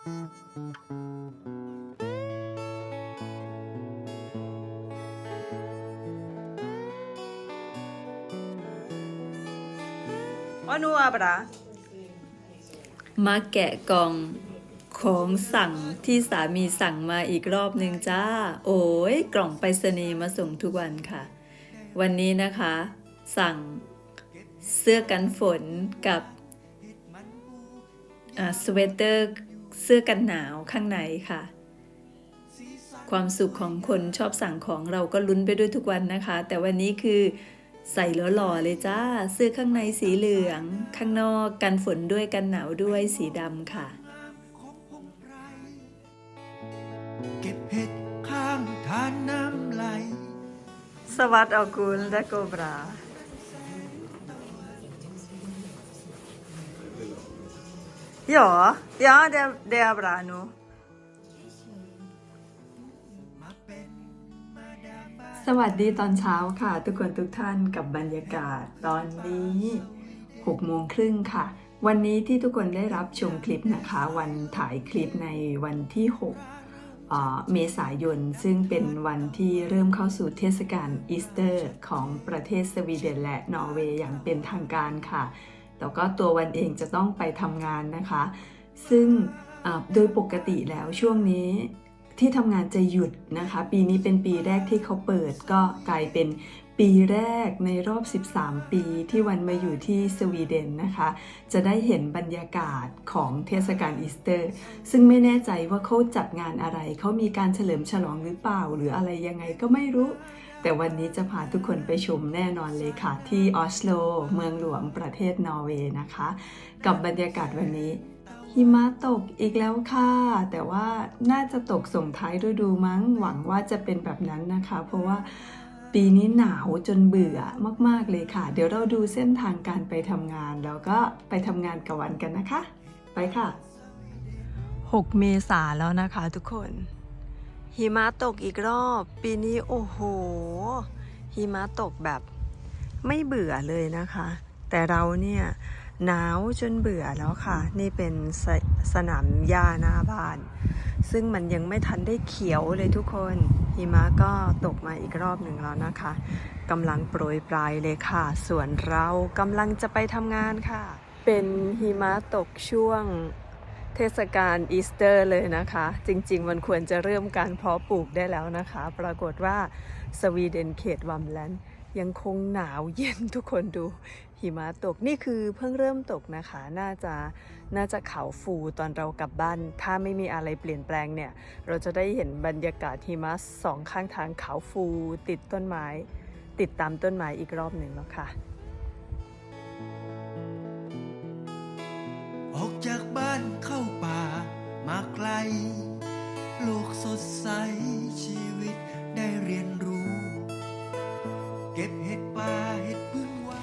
Ano abra? มาแกะกล่องของสั่งที่สามีสั่งมาอีกรอบหนึ่งจ้า โอ้ยกล่องไปรษณีย์มาส่งทุกวันค่ะ วันนี้นะคะ สั่งเสื้อกันฝนกับสเวตเตอร์ เสื้อกันหนาวข้างในค่ะ ความสุขของคนชอบสั่งของเราก็ลุ้นไปด้วยทุกวันนะคะ แต่วันนี้คือใส่แล้วหล่อเลยจ้า เสื้อข้างในสีเหลือง ข้างนอกกันฝนด้วยกันหนาวด้วยสีดำค่ะ เก็บเห็ดข้างทานน้ำไหลสวัสดีคุณและโกบรา Ja, ja det, det är bra nu. สวัสดีตอนเช้าค่ะ ทุกคนทุกท่านกับบรรยากาศตอนนี้6โมงครึ่งค่ะ วันนี้ที่ทุกคนได้รับชมคลิปนะคะ วันถ่ายคลิปในวันที่6เมษายน ซึ่งเป็นวันที่เริ่มเข้าสู่เทศกาลอีสเตอร์ ของประเทศสวีเดนและนอร์เวย์อย่างเป็นทางการค่ะ แต่ก็ตัววันเองจะต้องไปทำงานนะคะ ซึ่งโดยปกติแล้วช่วงนี้ที่ทำงานจะหยุดนะคะ ปีนี้เป็นปีแรกที่เขาเปิดก็กลายเป็นปีแรกในรอบ 13 ปีที่วันมาอยู่ที่สวีเดนนะคะ จะได้เห็นบรรยากาศของเทศกาลอีสเตอร์ ซึ่งไม่แน่ใจว่าเขาจัดงานอะไร เขามีการเฉลิมฉลองหรือเปล่า หรืออะไรยังไงก็ไม่รู้ แต่วันนี้จะพาทุกคนไปชมแน่นอนเลยค่ะ ที่ออสโล เมืองหลวงประเทศนอร์เวย์นะคะ กับบรรยากาศวันนี้ หิมะตกอีกแล้วค่ะ แต่ว่าน่าจะตกส่งท้ายฤดูมั้ง หวังว่าจะเป็นแบบนั้นนะคะ เพราะว่าปีนี้หนาวจนเบื่อมาก ๆ เลยค่ะ เดี๋ยวเราดูเส้นทางการไปทำงาน แล้วก็ไปทำงานกับวันกันนะคะ ไปค่ะ 6 เมษาแล้วนะคะทุกคน หิมะตกอีกรอบ ปีนี้โอ้โห หิมะตกแบบไม่เบื่อเลยนะคะ แต่เราเนี่ยหนาวจนเบื่อแล้วค่ะ นี่เป็นสสนามหญ้าหน้าบ้าน ซึ่งมันยังไม่ทันได้เขียวเลยทุกคน หิมะก็ตกมาอีกรอบหนึ่งแล้วนะคะกำลังโปรยปลายเลยค่ะ ส่วนเรากำลังจะไปทำงานค่ะ เป็นหิมะตกช่วง เทศกาลอีสเตอร์เลยนะคะ จริง ๆ มันควรจะเริ่มการเพาะปลูกได้แล้วนะคะ ปรากฏว่าสวีเดนเขตวัมแลนด์ยังคงหนาวเย็นทุกคนดูหิมะตกนี่คือเพิ่งเริ่มตกนะคะ น่าจะน่าจะเขาฟูตอนเรากลับบ้าน ถ้าไม่มีอะไรเปลี่ยนแปลงเนี่ย เราจะได้เห็นบรรยากาศหิมะสองข้างทางเขาฟู ติดต้นไม้ ติดตามต้นไม้อีกรอบหนึ่งแล้วค่ะ ออกจากบ้านเข้าป่ามาไกล โลกสดใสชีวิตได้เรียนรู้ เก็บเห็ดป่าเห็ดพึ่งวา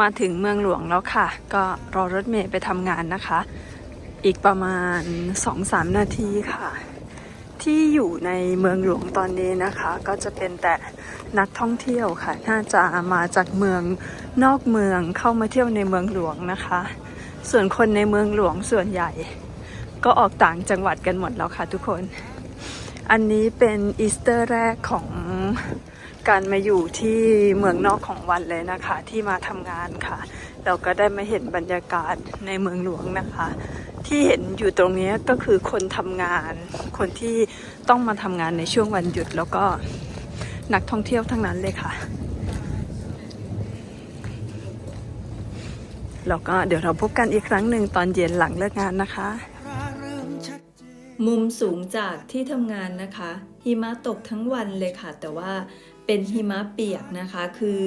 มาถึงเมืองหลวงแล้วค่ะ ก็รอรถเมล์ไปทำงานนะคะ อีกประมาณ 2-3 นาทีค่ะ ที่อยู่ในเมืองหลวงตอนนี้นะคะ ก็จะเป็นแต่นักท่องเที่ยวค่ะ น่าจะมาจากเมืองนอกเมืองเข้ามาเที่ยวในเมืองหลวงนะคะ ส่วนคนในเมืองหลวงส่วนใหญ่ ก็ออกต่างจังหวัดกันหมดแล้วค่ะทุกคน อันนี้เป็นอีสเตอร์แรกของการมาอยู่ที่เมืองนอกของวันเลยนะคะ ที่มาทำงานค่ะ เราก็ได้มาเห็นบรรยากาศในเมืองหลวงนะคะ ที่เห็นอยู่ตรงนี้ก็คือคนทำงาน คนที่ต้องมาทำงานในช่วงวันหยุดแล้วก็นักท่องเที่ยวทั้งนั้นเลยค่ะ แล้วก็เดี๋ยวเราพบกันอีกครั้งหนึ่งตอนเย็นหลังเลิกงานนะคะ มุมสูงจากที่ทำงานนะคะ หิมะตกทั้งวันเลยค่ะ แต่ว่าเป็นหิมะเปียกนะคะ คือ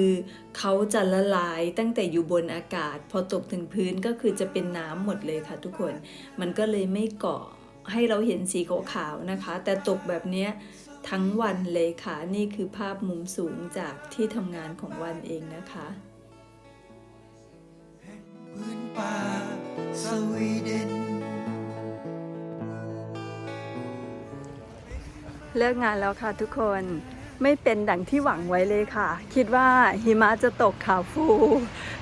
เขาจะละลายตั้งแต่อยู่บนอากาศ พอตกถึงพื้นก็คือจะเป็นน้ำหมดเลยค่ะทุกคน มันก็เลยไม่เกาะให้เราเห็นสีขาวๆนะคะ แต่ตกแบบนี้ทั้งวันเลยค่ะ นี่คือภาพมุมสูงจากที่ทำงานของวันเองนะคะ ป่าสวีเดน เลิกงานแล้วค่ะทุกคนไม่เป็นดังที่หวังไว้เลยค่ะ คิดว่าหิมะจะตกขาวฟู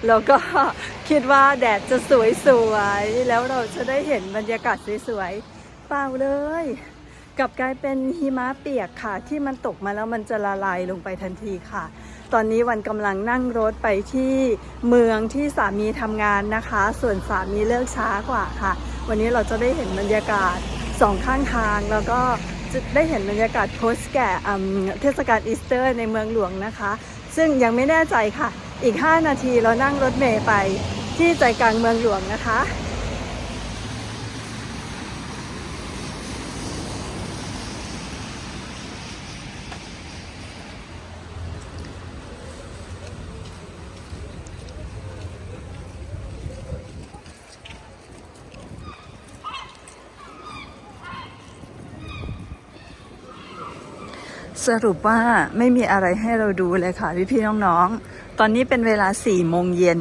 แล้วก็คิดว่าแดดจะสวยๆแล้วเราจะได้เห็นบรรยากาศสวยๆเปล่าเลยกลับกลายเป็นหิมะเปียกค่ะ ที่มันตกมาแล้วมันจะละลายลงไปทันทีค่ะ ตอนนี้วันกำลังนั่งรถไปที่เมืองที่สามีทำงานนะคะ ส่วนสามีเลิกช้ากว่าค่ะ วันนี้เราจะได้เห็นบรรยากาศสองข้างทางแล้วก็จะได้เห็นบรรยากาศโพสแก่เทศกาลอีสเตอร์ในเมืองหลวงนะคะ ซึ่งยังไม่แน่ใจค่ะ อีก 5 นาทีเรานั่งรถเมล์ไปที่ใจกลางเมืองหลวงนะคะ สรุปว่าไม่มีอะไรให้เราดูเลยค่ะพี่พี่ๆน้องๆ ตอนนี้เป็นเวลา4โมงเย็น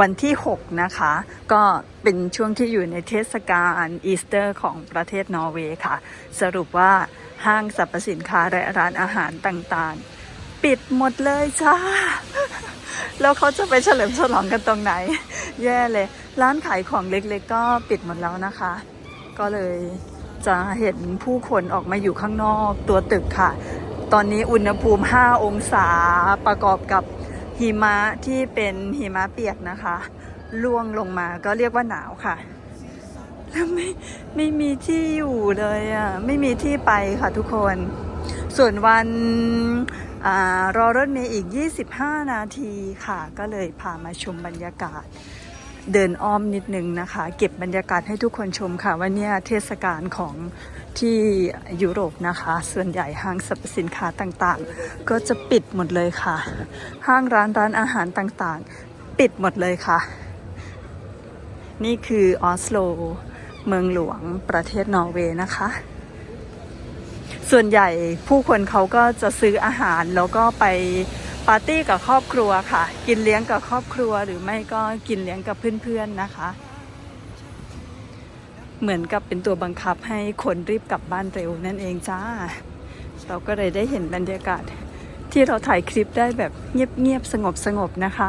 วันที่ 6 นะคะ ก็เป็นช่วงที่อยู่ในเทศกาลอีสเตอร์ของประเทศนอร์เวย์ค่ะ สรุปว่าห้างสรรพสินค้าและร้านอาหารต่างๆ ปิดหมดเลยจ้า แล้วเขาจะไปเฉลิมฉลองกันตรงไหน แย่เลย ร้านขายของเล็กๆ ก็ปิดหมดแล้วนะคะ ก็เลยจะเห็นผู้คนออกมาอยู่ข้างนอกตัวตึกค่ะ ตอนนี้อุณหภูมิ 5 องศาประกอบกับหิมะที่เป็นหิมะเปียกนะคะล่วงลงมาก็เรียกว่าหนาวค่ะ แล้วไม่ไม่มีที่อยู่เลยอะ ไม่มีที่ไปค่ะทุกคน ส่วนวันอรอรถเมย์อีก 25 นาทีค่ะ ก็เลยพามาชมบรรยากาศ เดินอ้อมนิดนึงนะคะ เก็บบรรยากาศให้ทุกคนชมค่ะว่าเนี่ยเทศกาลของที่ยุโรปนะคะ ส่วนใหญ่ห้างสรรพสินค้าต่างๆ ก็จะปิดหมดเลยค่ะ ห้างร้านร้านอาหารต่างๆ ปิดหมดเลยค่ะ นี่คือออสโล เมืองหลวงประเทศนอร์เวย์นะคะ ส่วนใหญ่ผู้คนเขาก็จะซื้ออาหารแล้วก็ไป ปาร์ตี้กับครอบครัวค่ะ กินเลี้ยงกับครอบครัวหรือไม่ก็กินเลี้ยงกับเพื่อนๆนะคะ เหมือนกับเป็นตัวบังคับให้คนรีบกลับบ้านเร็วนั่นเองจ้า เราก็เลยได้เห็นบรรยากาศที่เราถ่ายคลิปได้แบบเงียบๆสงบๆนะคะ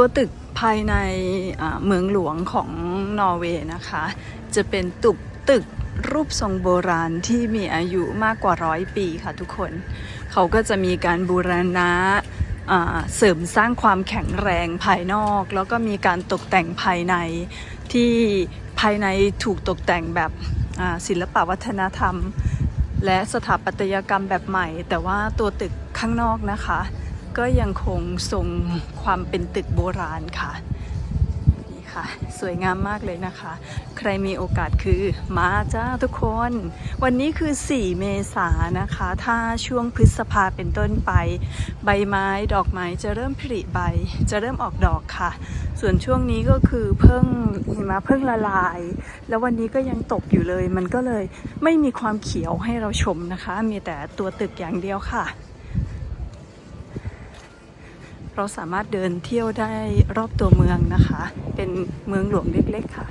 ตัวตึกภายในเมืองหลวงของนอร์เวย์นะคะ จะเป็นตึกตึกรูปทรงโบราณที่มีอายุมากกว่าร้อยปีค่ะทุกคน เขาก็จะมีการบูรณะเสริมสร้างความแข็งแรงภายนอก แล้วก็มีการตกแต่งภายในที่ภายในถูกตกแต่งแบบศิลปวัฒนธรรม และสถาปัตยกรรมแบบใหม่ แต่ว่าตัวตึกข้างนอกนะคะ ก็ยังคงทรงความเป็นตึกโบราณค่ะนี่ค่ะ สวยงามมากเลยนะคะ ใครมีโอกาสคือมาจ้าทุกคน วันนี้คือ 4 เมษายนนะคะ ถ้าช่วงพฤษภาเป็นต้นไป ใบไม้ดอกไม้จะเริ่มผลิใบ จะเริ่มออกดอกค่ะ ส่วนช่วงนี้ก็คือเพิ่งหิมะเพิ่งละลาย แล้ววันนี้ก็ยังตกอยู่เลย มันก็เลยไม่มีความเขียวให้เราชมนะคะ มีแต่ตัวตึกอย่างเดียวค่ะ เราสามารถเดินเที่ยวได้รอบตัวเมืองนะคะ เป็นเมืองหลวงเล็กๆค่ะ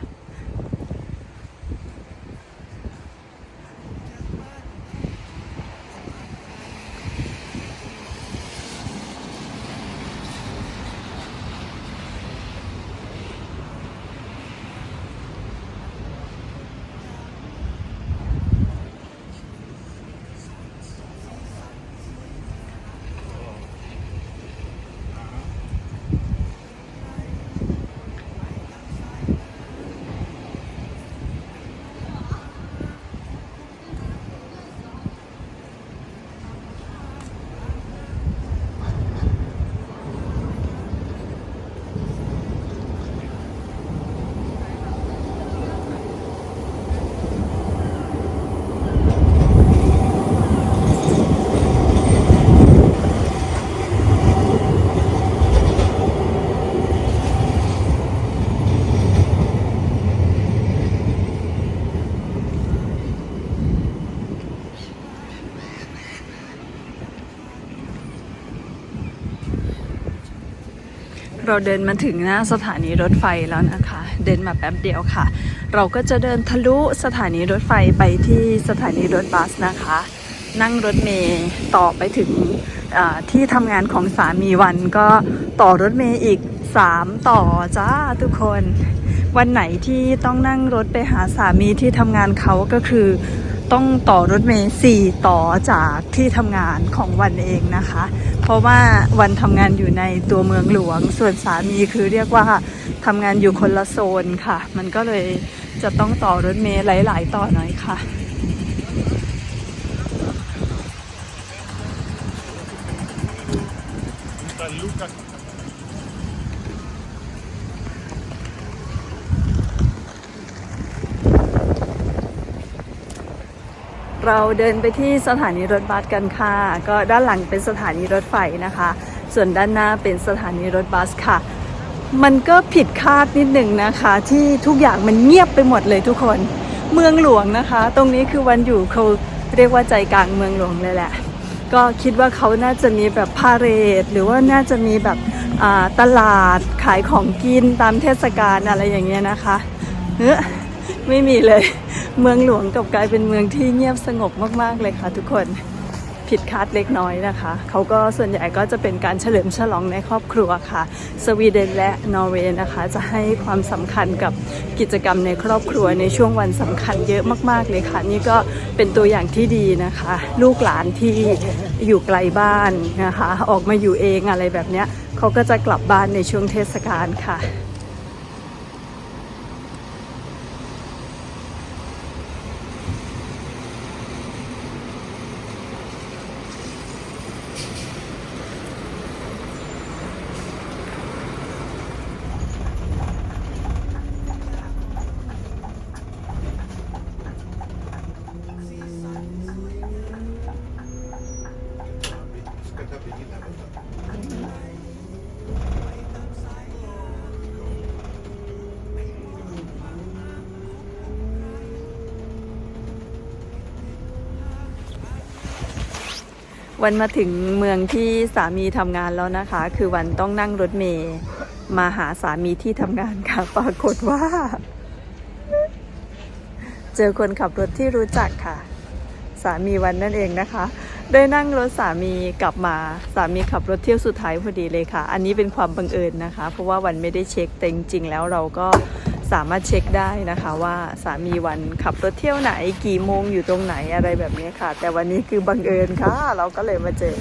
น เราเดินมาถึงหน้าสถานีรถไฟแล้วนะคะ เดินมาแป๊บเดียวค่ะ เราก็จะเดินทะลุสถานีรถไฟไปที่สถานีรถบัสนะคะ นั่งรถเมย์ต่อไปถึงที่ทำงานของสามีวันก็ต่อรถเมย์อีก 3 ต่อจ้าทุกคน วันไหนที่ต้องนั่งรถไปหาสามีที่ทำงานเขาก็คือ ต้องต่อรถเมย์สี่ต่อจากที่ทำงานของวันเองนะคะ เพราะว่าวันทำงานอยู่ในตัวเมืองหลวง ส่วนสามีคือเรียกว่าทำงานอยู่คนละโซนค่ะ มันก็เลยจะต้องต่อรถเมย์หลาย ๆ ต่อหน่อยค่ะ เราเดินไปที่สถานีรถบัสกันค่ะ ก็ด้านหลังเป็นสถานีรถไฟนะคะ ส่วนด้านหน้าเป็นสถานีรถบัสค่ะ มันก็ผิดคาดนิดหนึ่งนะคะ ที่ทุกอย่างมันเงียบไปหมดเลยทุกคนเมืองหลวงนะคะ ตรงนี้คือวันอยู่เขาเรียกว่าใจกลางเมืองหลวงเลยแหละ ก็คิดว่าเขาน่าจะมีแบบพาเรดหรือว่าน่าจะมีแบบตลาดขายของกินตามเทศกาลอะไรอย่างเงี้ยนะคะเฮ้อ ไม่มีเลย เมืองหลวงกับกลายเป็นเมืองที่เงียบสงบมาก ๆ เลยค่ะทุกคนผิดคาดเล็กน้อยนะคะ เขาก็ส่วนใหญ่ก็จะเป็นการเฉลิมฉลองในครอบครัวค่ะ สวีเดนและนอร์เวย์นะคะ จะให้ความสำคัญกับกิจกรรมในครอบครัวในช่วงวันสำคัญเยอะมากๆเลยค่ะ นี่ก็เป็นตัวอย่างที่ดีนะคะ ลูกหลานที่อยู่ไกลบ้านนะคะ ออกมาอยู่เองอะไรแบบเนี้ยเขาก็จะกลับบ้านในช่วงเทศกาลค่ะ วันมาถึงเมืองที่สามีทำงานแล้วนะคะ คือวันต้องนั่งรถเมย์มาหาสามีที่ทำงานค่ะ ปรากฏว่า เจอคนขับรถที่รู้จักค่ะ สามีวันนั่นเองนะคะ ได้นั่งรถสามีกลับมา สามีขับรถเที่ยวสุดท้ายพอดีเลยค่ะ อันนี้เป็นความบังเอิญนะคะ เพราะว่าวันไม่ได้เช็คแต่จริงๆแล้วเราก็ สามารถเช็คได้นะคะว่าสามีวันขับรถเที่ยวไหนกี่โมงอยู่ตรงไหนอะไรแบบนี้ค่ะ แต่วันนี้คือบังเอิญค่ะ เราก็เลยมาเจอ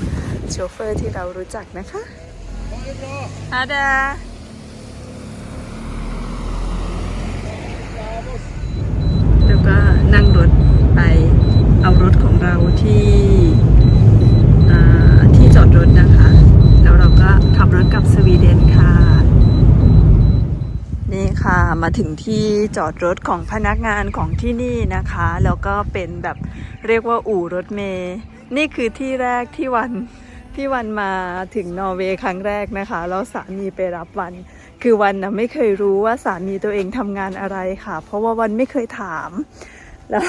โชเฟอร์ที่เรารู้จักนะคะอาดาแล้วก็นั่งรถไปเอารถของเราที่อ่าที่จอดรถนะคะ แล้วเราก็ขับรถกลับสวีเดนค่ะ นี่ค่ะ มาถึงที่จอดรถของพนักงานของที่นี่นะคะ แล้วก็เป็นแบบเรียกว่าอู่รถเมย์นี่คือที่แรกที่วันที่วันมาถึงนอร์เวย์ครั้งแรกนะคะ แล้วสามีไปรับวัน คือวันนะไม่เคยรู้ว่าสามีตัวเองทำงานอะไรค่ะ เพราะว่าวันไม่เคยถาม แล้ว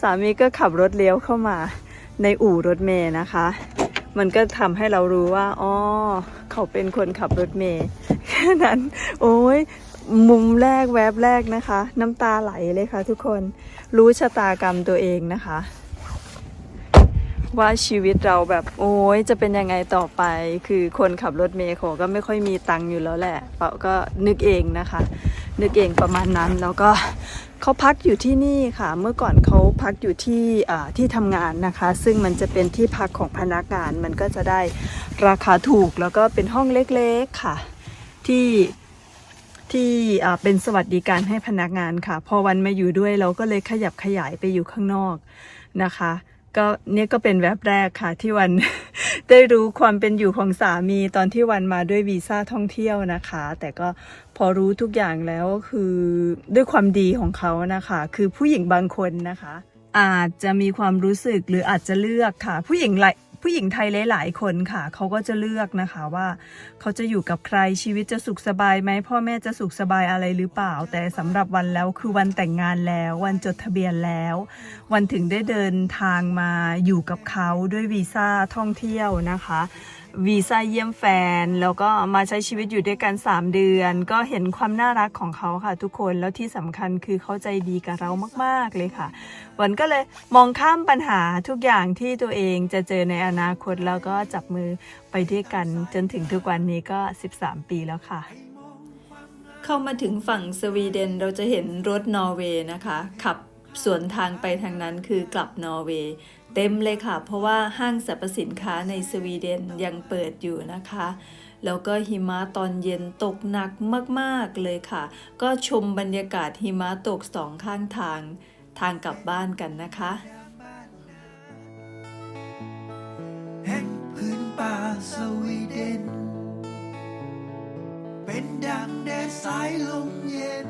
สามีก็ขับรถเลี้ยวเข้ามาในอู่รถเมย์นะคะ มันก็ทำให้เรารู้ว่าอ๋อเขาเป็นคนขับรถเมย์แค่นั้น โอ้ย มุมแรกแวบแรกนะคะ น้ำตาไหลเลยค่ะทุกคนรู้ชะตากรรมตัวเองนะคะ ว่าชีวิตเราแบบโอ้ยจะเป็นยังไงต่อไป คือคนขับรถเมล์เขาก็ไม่ค่อยมีตังค์อยู่แล้วแหละเปาก็นึกเองนะคะ นึกเองประมาณนั้นแล้วก็เขาพักอยู่ที่นี่ค่ะ เมื่อก่อนเขาพักอยู่ที่ที่ทำงานนะคะ ซึ่งมันจะเป็นที่พักของพนักงานมันก็จะได้ราคาถูกแล้วก็เป็นห้องเล็กๆค่ะ ที่ ที่เป็นสวัสดิการให้พนักงานค่ะ พอวันมาอยู่ด้วยเราก็เลยขยับขยายไปอยู่ข้างนอกนะคะก็เนี่ยก็เป็นแวบแรกค่ะที่วัน ได้รู้ความเป็นอยู่ของสามีตอนที่วันมาด้วยวีซ่าท่องเที่ยวนะคะ แต่ก็พอรู้ทุกอย่างแล้วคือด้วยความดีของเขานะคะ คือผู้หญิงบางคนนะคะ อาจจะมีความรู้สึกหรืออาจจะเลือกค่ะ ผู้หญิงหลาย ผู้หญิงไทยหลายๆคนค่ะ เขาก็จะเลือกนะคะว่า เขาจะอยู่กับใครชีวิตจะสุขสบายไหมพ่อแม่จะสุขสบายอะไรหรือเปล่า แต่สำหรับวันแล้วคือวันแต่งงานแล้ว วันจดทะเบียนแล้ว วันถึงได้เดินทางมาอยู่กับเขาด้วยวีซ่าท่องเที่ยวนะคะ วีซ่าเยี่ยมแฟน แล้วก็มาใช้ชีวิตอยู่ด้วยกัน 3 เดือน ก็เห็นความน่ารักของเขาค่ะทุกคนแล้วที่สำคัญคือเขาใจดีกับเรามาก ๆ เลยค่ะวันก็เลยมองข้ามปัญหาทุกอย่างที่ตัวเองจะเจอในอนาคตแล้วก็จับมือไปด้วยกันจนถึงทุกวันนี้ก็ 13 ปีแล้วค่ะเข้ามาถึงฝั่งสวีเดนเราจะเห็นรถนอร์เวย์นะคะ ขับสวนทางไปทางนั้นคือกลับนอร์เวย์ เต็มเลยค่ะ เพราะว่าห้างสรรพสินค้าในสวีเดนยังเปิดอยู่นะคะ แล้วก็หิมะตอนเย็นตกหนักมากๆเลยค่ะ ก็ชมบรรยากาศหิมะตกสองข้างทางทางกลับบ้านกันนะคะแห่งพื้นป่าสวีเดน เป็นดังแดดสายลมเย็น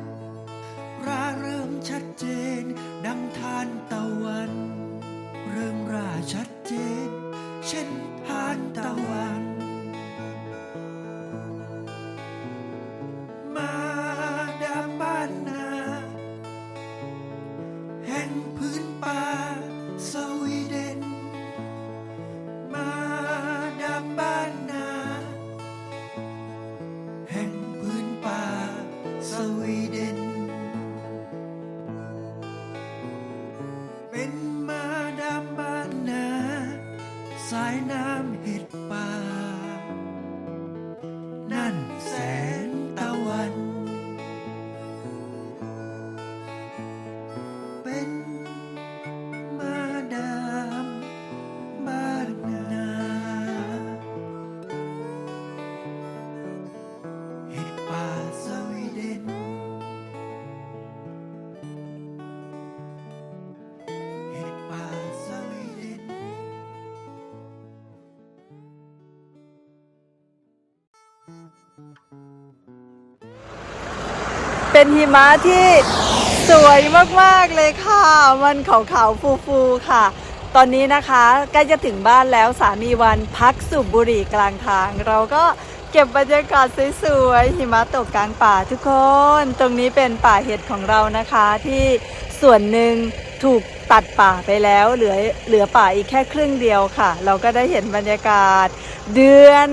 ราเริ่มชัดเจนดังทานตะวัน เรื่องราชัดเจน เช่นทานตะวัน เป็นหิมะที่สวยมากๆเลยค่ะ มันขาวๆฟูๆค่ะ ตอนนี้นะคะใกล้จะถึงบ้านแล้วสามีวันพักสูบบุหรี่กลางทาง เราก็เก็บบรรยากาศสวยๆหิมะตกกลางป่าทุกคน ตรงนี้เป็นป่าเห็ดของเรานะคะที่ส่วนหนึ่งถูกตัดป่าไปแล้วเหลือเหลือป่าอีกแค่ครึ่งเดียวค่ะ เราก็ได้เห็นบรรยากาศ เดือน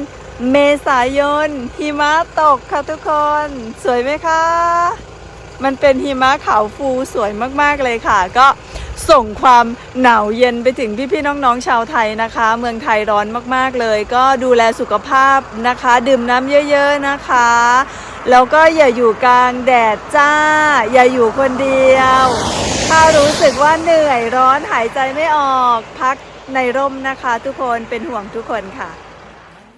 เมษายนหิมะตกค่ะทุกคน สวยไหมคะ มันเป็นหิมะขาวฟูสวยมากๆเลยค่ะ ก็ส่งความหนาวเย็นไปถึงพี่ๆน้องๆชาวไทยนะคะ เมืองไทยร้อนมากๆเลย ก็ดูแลสุขภาพนะคะ ดื่มน้ำเยอะๆนะคะ แล้วก็อย่าอยู่กลางแดดจ้า อย่าอยู่คนเดียว ถ้ารู้สึกว่าเหนื่อยร้อนหายใจไม่ออกพักในร่มนะคะ ทุกคนเป็นห่วงทุกคนค่ะ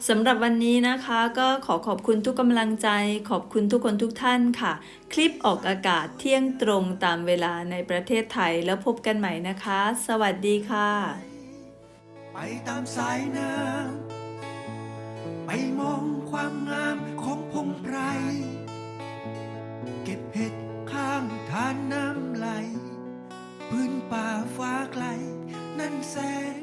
สำหรับวันนี้นะคะก็ขอขอบคุณทุกกำลังใจ ขอบคุณทุกคนทุกท่านค่ะ คลิปออกอากาศเที่ยงตรงตามเวลาในประเทศไทยแล้วพบกันใหม่นะคะ สวัสดีค่ะ ไปตามสายน้ำไปมองความงามของพงไพรเก็บเห็ดข้างทานน้ำไหล พื้นป่าฟ้าไกล นั่นแสง